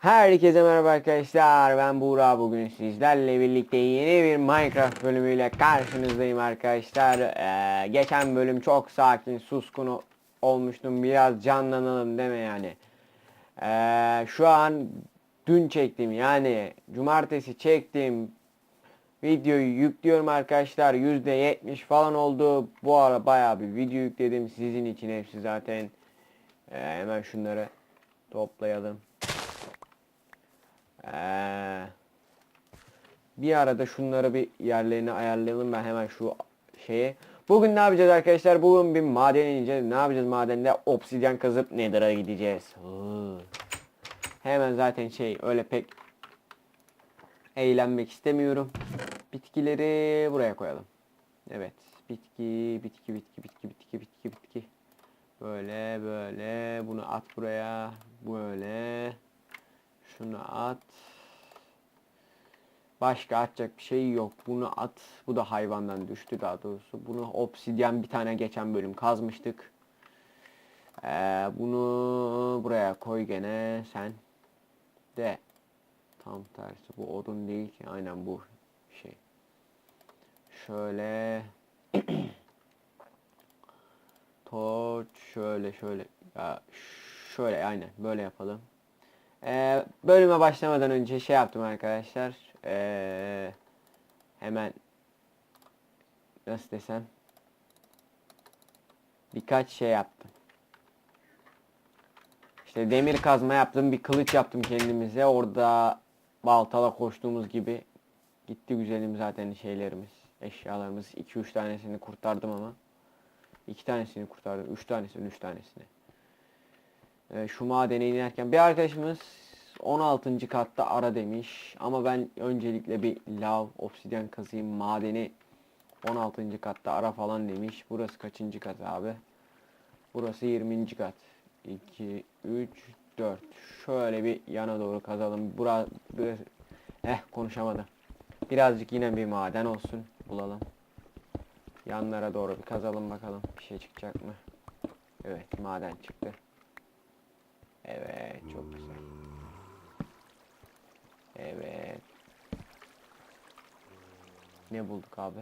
Herkese merhaba arkadaşlar. Ben Buğra. Bugün sizlerle birlikte yeni bir Minecraft bölümüyle karşınızdayım arkadaşlar. Ee, geçen bölüm çok sakin, suskun olmuştum. Biraz canlanalım deme yani. Ee, şu an dün çektim yani cumartesi çektim. Videoyu yüklüyorum arkadaşlar. %70 falan oldu. Bu ara bayağı bir video yükledim. Sizin için hepsi zaten. Ee, hemen şunları toplayalım. Ee, bir arada şunları bir yerlerini ayarlayalım ben hemen şu şeye. Bugün ne yapacağız arkadaşlar? Bugün bir madene ineceğiz. Ne yapacağız madende? Obsidyen kazıp Nether'a gideceğiz. Hıı. Hemen zaten şey öyle pek eğlenmek istemiyorum. Bitkileri buraya koyalım. Evet. Bitki, bitki, bitki, bitki, bitki, bitki, bitki. Böyle böyle. Bunu at buraya. Böyle. Şunu at. Başka atacak bir şey yok. Bunu at. Bu da hayvandan düştü daha doğrusu. Bunu obsidyen bir tane geçen bölüm kazmıştık. Ee, bunu buraya koy gene sen. De. Tam tersi. Bu odun değil ki. Aynen bu şey. Şöyle. Torç şöyle şöyle. Ya, şöyle aynen böyle yapalım. Ee, bölüme başlamadan önce şey yaptım arkadaşlar. Ee, hemen nasıl desem birkaç şey yaptım. İşte demir kazma yaptım, bir kılıç yaptım kendimize. Orada baltala koştuğumuz gibi gitti güzelim zaten şeylerimiz, eşyalarımız. 2-3 tanesini kurtardım ama. 2 tanesini kurtardım, 3 tanesini, 3 tanesini. Ee, şu madene inerken bir arkadaşımız 16. katta ara demiş ama ben öncelikle bir lav obsidyen kazayım madeni 16. katta ara falan demiş. Burası kaçıncı kat abi? Burası 20. kat. 2 3 4. Şöyle bir yana doğru kazalım. Bura eh konuşamadım. Birazcık yine bir maden olsun. Bulalım. Yanlara doğru bir kazalım bakalım. Bir şey çıkacak mı? Evet maden çıktı. Evet çok güzel. Evet. Ne bulduk abi?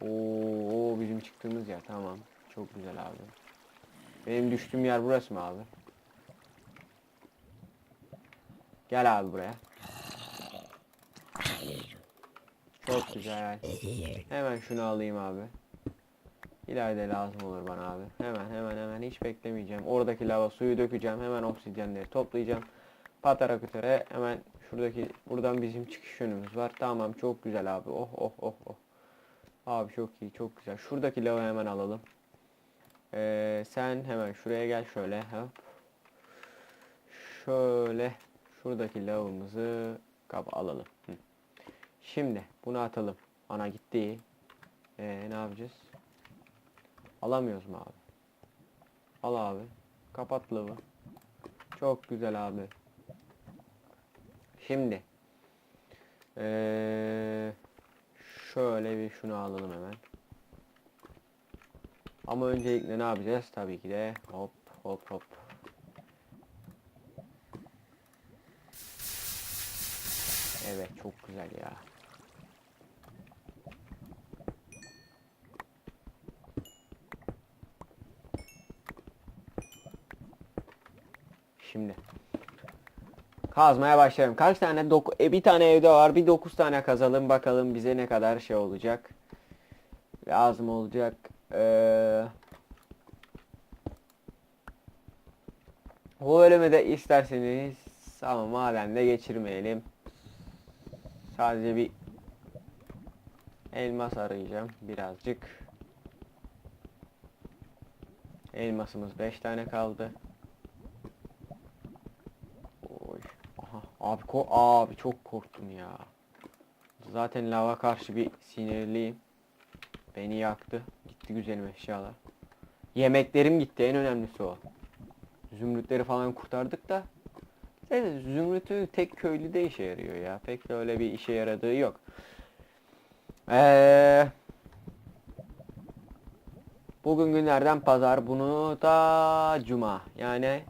Oo bizim çıktığımız yer tamam. Çok güzel abi. Benim düştüğüm yer burası mı abi? Gel abi buraya. Çok güzel. Hemen şunu alayım abi. İleride lazım olur bana abi. Hemen hemen hemen hiç beklemeyeceğim. Oradaki lava suyu dökeceğim. Hemen obsidyenleri toplayacağım. Patara kütere hemen şuradaki buradan bizim çıkış yönümüz var. Tamam çok güzel abi. Oh oh oh oh. Abi çok iyi çok güzel. Şuradaki lava hemen alalım. Ee, sen hemen şuraya gel şöyle. Hop. Şöyle şuradaki lavımızı kap alalım. Hı. Şimdi bunu atalım. Ana gitti. Ee, ne yapacağız? Alamıyoruz mu abi? Al abi. Kapat lavı. Çok güzel abi. Şimdi. Ee, şöyle bir şunu alalım hemen. Ama öncelikle ne yapacağız? Tabii ki de hop hop hop. Evet çok güzel ya. Şimdi kazmaya başlayalım. Kaç tane? Doku e, bir tane evde var. Bir dokuz tane kazalım bakalım bize ne kadar şey olacak. Lazım olacak. Ee, bu bölümü de isterseniz ama madende geçirmeyelim. Sadece bir elmas arayacağım birazcık. Elmasımız 5 tane kaldı. Oy. Aha, abi ko abi çok korktum ya. Zaten lava karşı bir sinirliyim. Beni yaktı. Gitti güzelim eşyalar. Yemeklerim gitti en önemlisi o. Zümrütleri falan kurtardık da. Evet, zümrütü tek köylüde işe yarıyor ya. Pek de öyle bir işe yaradığı yok. Eee Bugün günlerden pazar bunu da cuma. Yani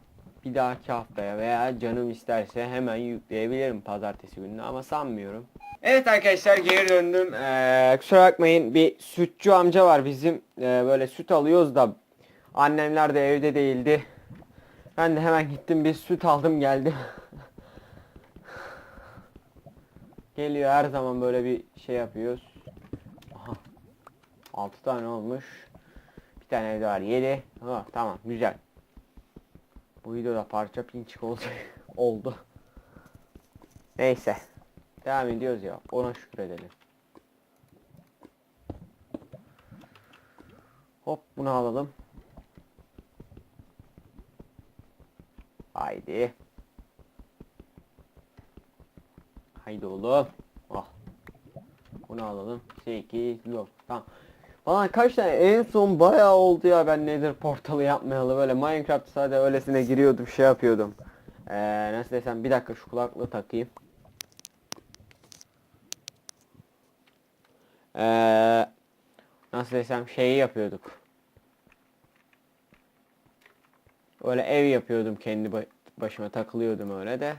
bir dahaki haftaya veya canım isterse hemen yükleyebilirim pazartesi gününe ama sanmıyorum. Evet arkadaşlar geri döndüm. Ee, kusura bakmayın bir sütçü amca var bizim. Ee, böyle süt alıyoruz da annemler de evde değildi. Ben de hemen gittim bir süt aldım geldim. Geliyor her zaman böyle bir şey yapıyoruz. Aha. 6 tane olmuş. Bir tane evde var 7. Ha, tamam güzel. Bu videoda parça pinçik oldu. oldu. Neyse. Devam ediyoruz ya. Ona şükür edelim. Hop bunu alalım. Haydi. Haydi oğlum. Ah. Bunu alalım. 8 yok. Tamam. Bana kaç tane en son bayağı oldu ya ben nedir portalı yapmayalı böyle Minecraft sadece öylesine giriyordum şey yapıyordum. Ee, nasıl desem bir dakika şu kulaklığı takayım. Ee, nasıl desem şeyi yapıyorduk. Öyle ev yapıyordum kendi ba- başıma takılıyordum öyle de.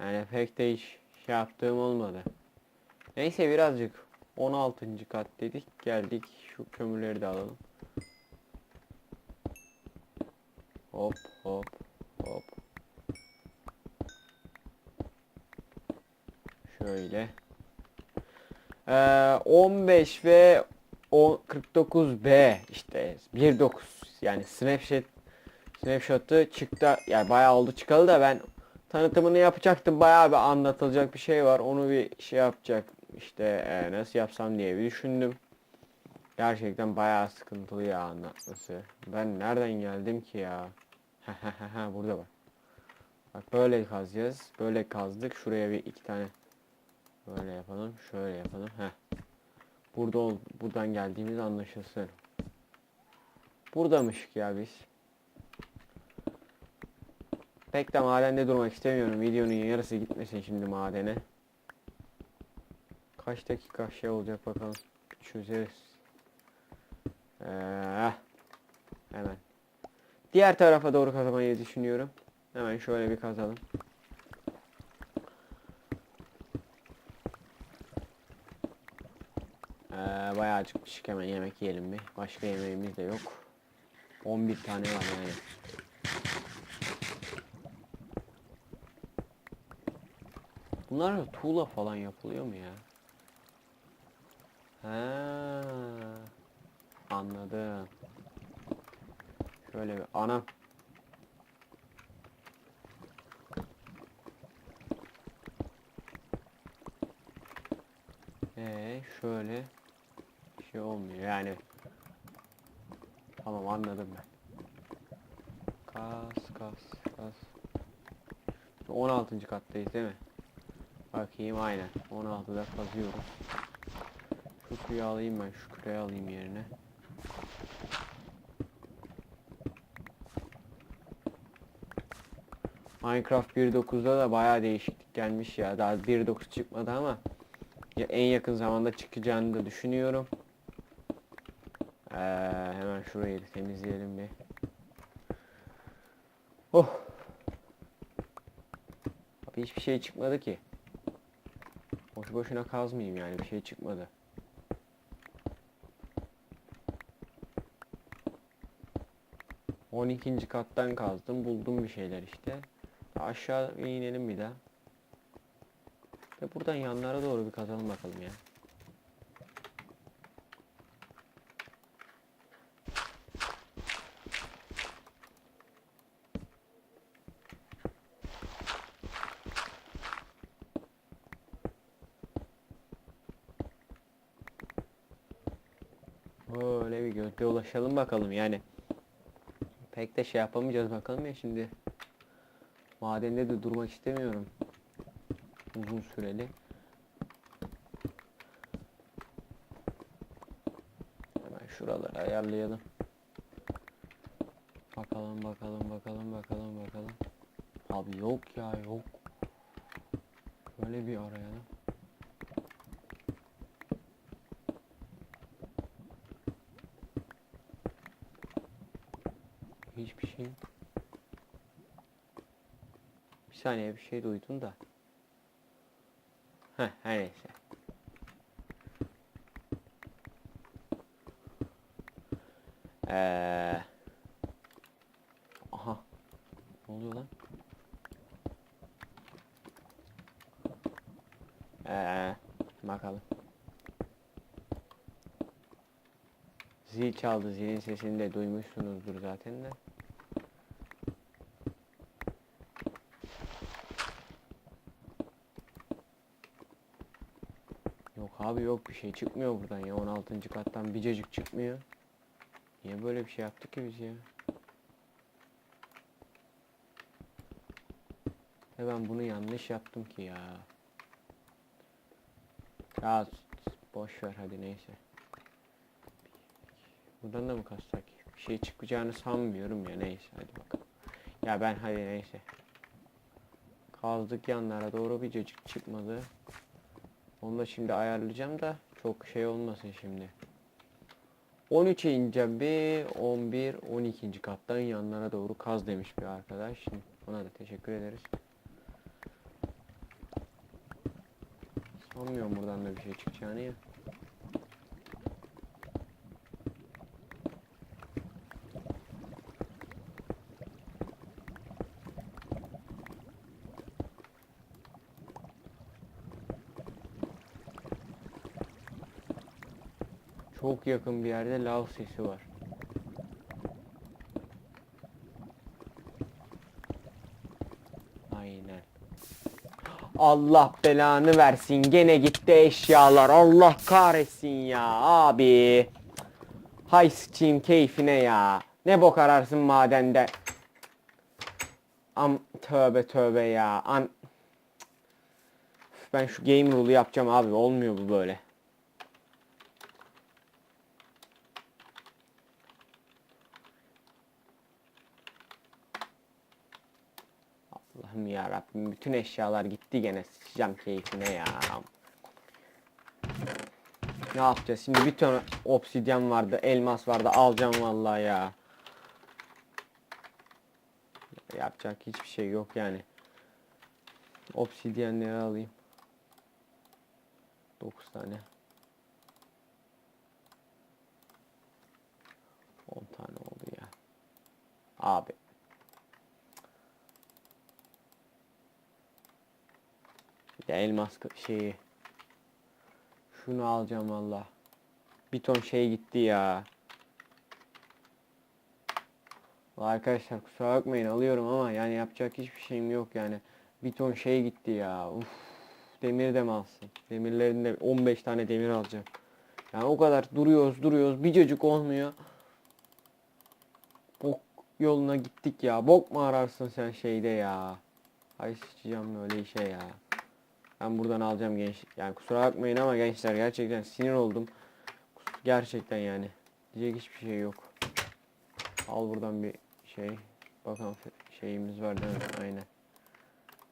Yani pek de hiç şey yaptığım olmadı. Neyse birazcık 16. kat dedik geldik şu kömürleri de alalım. Hop hop hop. Şöyle. Ee, 15 ve o 49B işte 1.9 yani Snapchat Snapshot'ı çıktı yani bayağı oldu çıkalı da ben tanıtımını yapacaktım bayağı bir anlatılacak bir şey var onu bir şey yapacak işte e, nasıl yapsam diye bir düşündüm. Gerçekten bayağı sıkıntılı ya anlatması. Ben nereden geldim ki ya? Burada bak. Bak böyle kazacağız. Böyle kazdık. Şuraya bir iki tane böyle yapalım. Şöyle yapalım. Heh. Burada ol, buradan geldiğimiz anlaşılsın. Buradamışık ya biz. Pek de madende durmak istemiyorum. Videonun yarısı gitmesin şimdi madene. Kaç dakika şey olacak bakalım. Çözeriz. Ee, hemen. Diğer tarafa doğru kazmayı düşünüyorum. Hemen şöyle bir kazalım. Ee, bayağı acıkmışık hemen yemek yiyelim bir. Başka yemeğimiz de yok. 11 tane var yani. Bunlar da tuğla falan yapılıyor mu ya? Ha, anladım. Şöyle bir anam. Ee, şöyle bir şey olmuyor yani. Tamam anladım ben. Kas kas kas. 16. kattayız değil mi? Bakayım aynen. 16'da kazıyoruz. Şu suyu alayım ben. Şu küreği alayım yerine. Minecraft 1.9'da da bayağı değişiklik gelmiş ya. Daha 1.9 çıkmadı ama ya en yakın zamanda çıkacağını da düşünüyorum. Ee, hemen şurayı da temizleyelim bir. Oh. Abi hiçbir şey çıkmadı ki. Boş boşuna kazmayayım yani bir şey çıkmadı. On ikinci kattan kazdım buldum bir şeyler işte. Aşağı inelim bir daha. Ve buradan yanlara doğru bir kazalım bakalım ya. Böyle bir gökte ulaşalım bakalım yani. Pek de şey yapamayacağız bakalım ya şimdi. Madende de durmak istemiyorum. Uzun süreli. Hemen şuraları ayarlayalım. Bakalım bakalım bakalım bakalım bakalım. Abi yok ya yok. Böyle bir arayalım. Hiçbir şey. Saniye bir şey duydum da. Heh her neyse. Ee... Aha. Ne oluyor lan? Ee, bakalım. Zil çaldı. Zilin sesini de duymuşsunuzdur zaten de. Yok bir şey çıkmıyor buradan ya 16. kattan bircacık çıkmıyor. Niye böyle bir şey yaptık ki biz ya? Ve ben bunu yanlış yaptım ki ya. Ya boş ver hadi neyse. Buradan da mı kassak? Bir şey çıkacağını sanmıyorum ya neyse hadi bakalım. Ya ben hadi neyse. Kazdık yanlara doğru bir cacık çıkmadı. Onu da şimdi ayarlayacağım da çok şey olmasın şimdi. 13'e ineceğim bir 11 12. kattan yanlara doğru kaz demiş bir arkadaş. Şimdi ona da teşekkür ederiz. Sanmıyorum buradan da bir şey çıkacağını ya. Yakın bir yerde lav sesi var. Aynen. Allah belanı versin. Gene gitti eşyalar. Allah kahretsin ya abi. Hay sıçayım keyfine ya. Ne bok ararsın madende. Am tövbe tövbe ya. An ben şu game rule'u yapacağım abi. Olmuyor bu böyle. Allah'ım ya Rabbim bütün eşyalar gitti gene sıçacağım keyfine ya. Ne yapacağız? Şimdi bir tane obsidyen vardı, elmas vardı. Alacağım vallahi ya. Yapacak hiçbir şey yok yani. Obsidyenleri alayım. 9 tane. 10 tane oldu ya. Abi. De elmas şeyi. Şunu alacağım valla. Bir ton şey gitti ya. Arkadaşlar kusura bakmayın alıyorum ama yani yapacak hiçbir şeyim yok yani. Bir ton şey gitti ya. Uf, demir de mi alsın? Demirlerin de 15 tane demir alacağım. Yani o kadar duruyoruz duruyoruz bir cacık olmuyor. Bok yoluna gittik ya. Bok mu ararsın sen şeyde ya? Ay sıçacağım böyle işe ya. Ben buradan alacağım genç. Yani kusura bakmayın ama gençler gerçekten sinir oldum. Gerçekten yani. Diyecek hiçbir şey yok. Al buradan bir şey. Bakalım şeyimiz var değil mi? Aynen.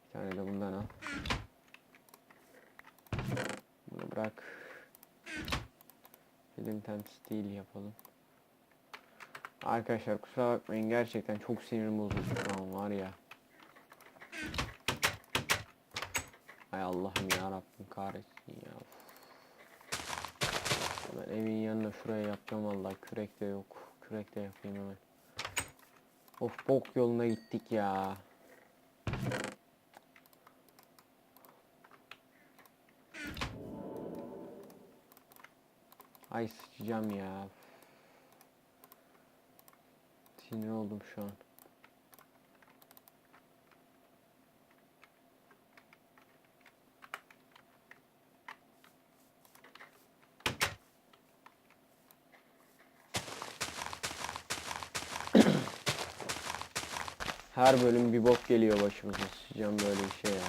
Bir tane de bundan al. Bunu bırak. Flint steel yapalım. Arkadaşlar kusura bakmayın gerçekten çok sinirim bozuldu şu an var ya. Hay Allah'ım ya Rabbim kahretsin ya. Ben evin yanına şuraya yapacağım vallahi kürek de yok. Kürek de yapayım hemen. Of bok yoluna gittik ya. Ay sıçacağım ya. Sinir oldum şu an. Her bölüm bir bok geliyor başımıza. Sıçacağım böyle bir şey ya.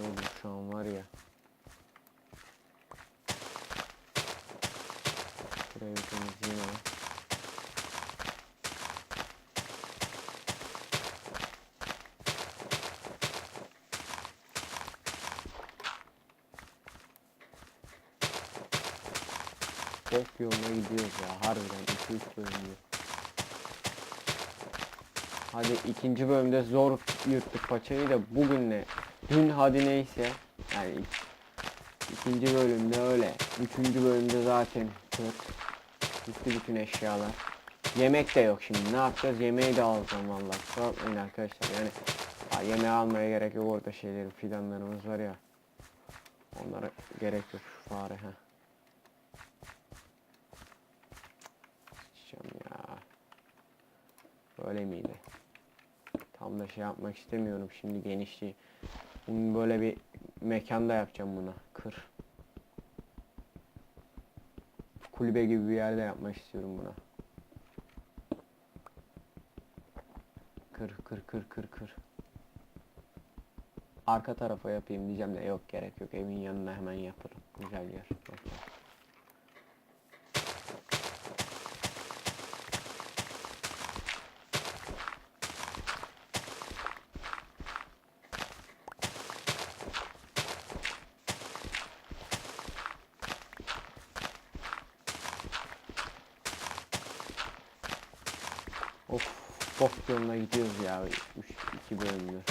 Oldu şu an var ya. Burayı bir temizleyeyim ama. Bok yoluna gidiyoruz ya harbiden 2-3 bölüm diyor. Hadi ikinci bölümde zor yırttık paçayı da bugün ne? Dün hadi neyse. Yani ik- ikinci bölümde öyle. Üçüncü bölümde zaten kırk. Gitti bütün eşyalar. Yemek de yok şimdi. Ne yapacağız? Yemeği de alacağım vallahi. Kusura bakmayın arkadaşlar. Yani yemeği almaya gerek yok orada şeyleri fidanlarımız var ya. Onlara gerek yok şu fare ha. Sıçacağım ya. Böyle miydi? Tam da şey yapmak istemiyorum şimdi genişliği. Bunu böyle bir mekanda yapacağım buna. Kır. Kulübe gibi bir yerde yapmak istiyorum buna. Kır kır kır kır kır. Arka tarafa yapayım diyeceğim de yok gerek yok evin yanına hemen yaparım. Güzel yer. Of bok yoluna gidiyoruz ya 3 2 bölümdür.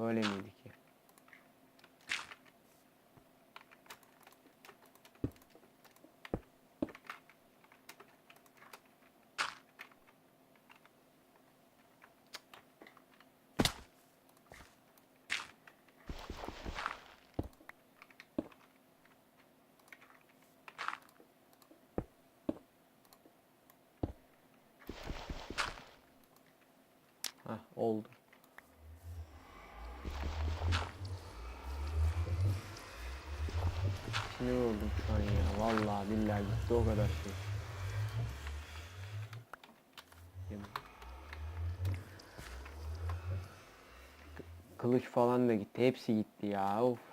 Böyle miydi ki? Hah oldu. Sinir oldum şu an ya. Vallahi billahi gitti o kadar şey. Kılıç falan da gitti. Hepsi gitti ya. Of.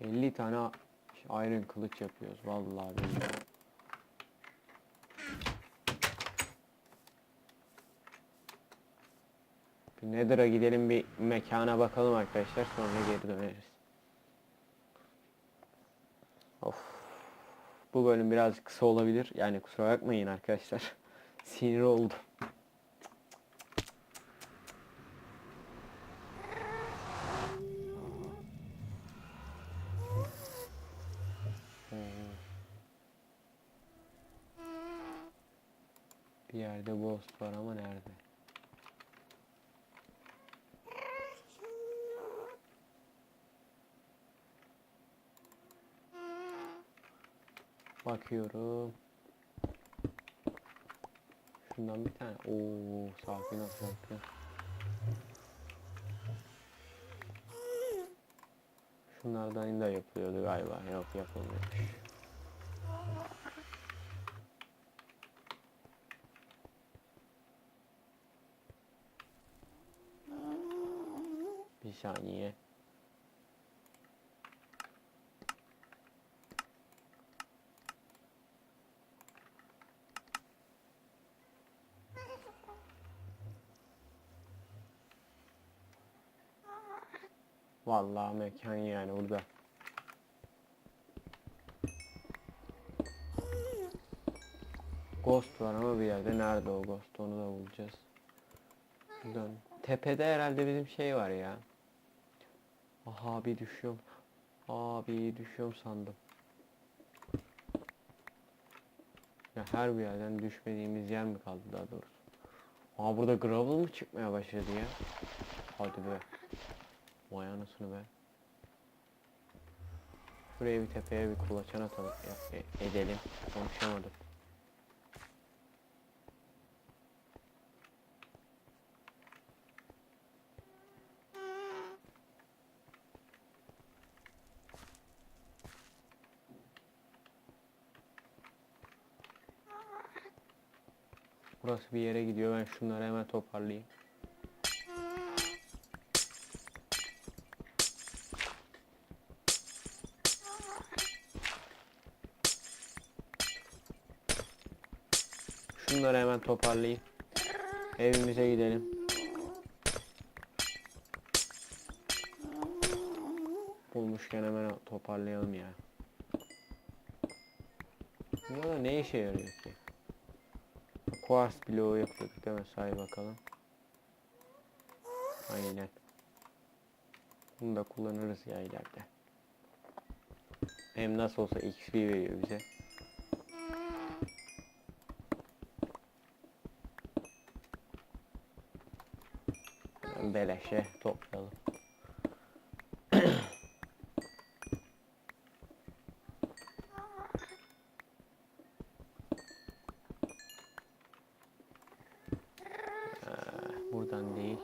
Elli tane iron kılıç yapıyoruz vallahi billahi. Bir Nether'a gidelim bir mekana bakalım arkadaşlar sonra geri döneriz. Of. Bu bölüm biraz kısa olabilir. Yani kusura bakmayın arkadaşlar. Sinir oldum. Bir ghost var ama nerede? Bakıyorum. Şundan bir tane. Oo, sakin ol, sakin. Şunlardan da yapılıyordu galiba. Yok yapılmıyor. Bir saniye. Vallahi mekan yani burada. Ghost var ama bir yerde. Nerede o ghost? Onu da bulacağız. Buradan. Tepede herhalde bizim şey var ya. Aha bir düşüyorum. Abi düşüyorum sandım. Ya her bir yerden düşmediğimiz yer mi kaldı daha doğrusu? Aa burada gravel mı çıkmaya başladı ya? Hadi be. Vay anasını be. Şuraya bir tepeye bir kulaçan atalım. Ya, e- edelim. Konuşamadım. Burası bir yere gidiyor. Ben şunları hemen toparlayayım. Şunları hemen toparlayayım. Evimize gidelim. Bulmuşken hemen toparlayalım ya. Bunlar ne işe yarıyor ki? Kuars bloğu yapıyorduk değil mi? Say bakalım. Aynen. Bunu da kullanırız ya ileride. Hem nasıl olsa XP veriyor bize. Beleşe toplayalım. Ee, Buradan değil.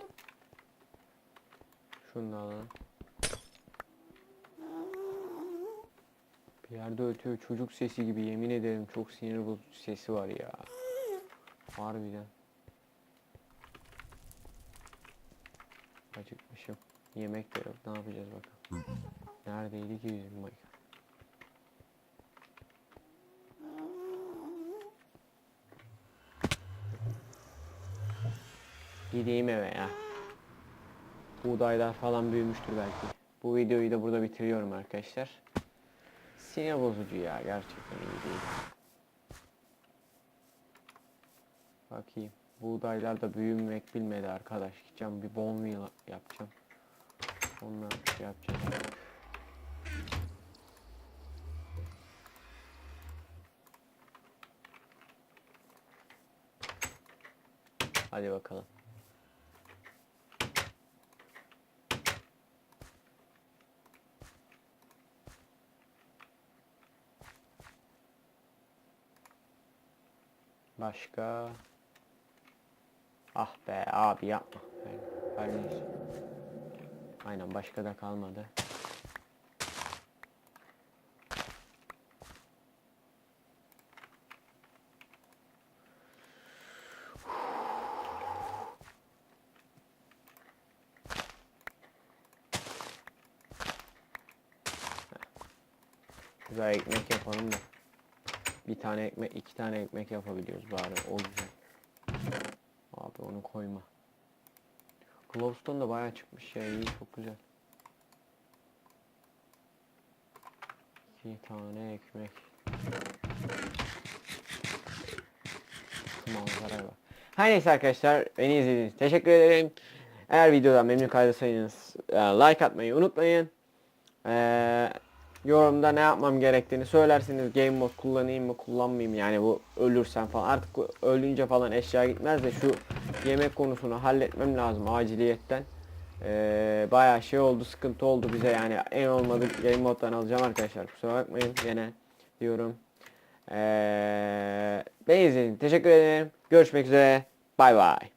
Şunu da alalım. Bir yerde ötüyor çocuk sesi gibi yemin ederim çok sinir bozucu sesi var ya. Harbiden. Acıkmışım. Yemek de yok. Ne yapacağız bakalım. Neredeydi ki bizim Mike? Gideyim eve ya. Buğdaylar falan büyümüştür belki. Bu videoyu da burada bitiriyorum arkadaşlar. Sinir bozucu ya gerçekten iyi değil. Bakayım. Buğdaylar da büyümek bilmedi arkadaş. Gideceğim bir bonville yapacağım. Onunla şey yapacağım. Hadi bakalım. Başka Ah be abi yapma. Her. Aynen başka da kalmadı. Güzel ekmek yapalım da. Bir tane ekmek, iki tane ekmek yapabiliyoruz bari. O güzel. Abi onu koyma. Glowstone da bayağı çıkmış ya. iyi çok güzel. İki tane ekmek. Manzaraya bak. Her neyse arkadaşlar beni izlediğiniz teşekkür ederim. Eğer videodan memnun kaldıysanız e, like atmayı unutmayın. Eee yorumda ne yapmam gerektiğini söylerseniz game mod kullanayım mı kullanmayayım yani bu ölürsem falan. Artık ölünce falan eşya gitmez de şu yemek konusunu halletmem lazım aciliyetten. Ee, bayağı şey oldu sıkıntı oldu bize yani. En olmadı game moddan alacağım arkadaşlar. Kusura bakmayın gene diyorum. Ee, beni için teşekkür ederim. Görüşmek üzere. Bay bay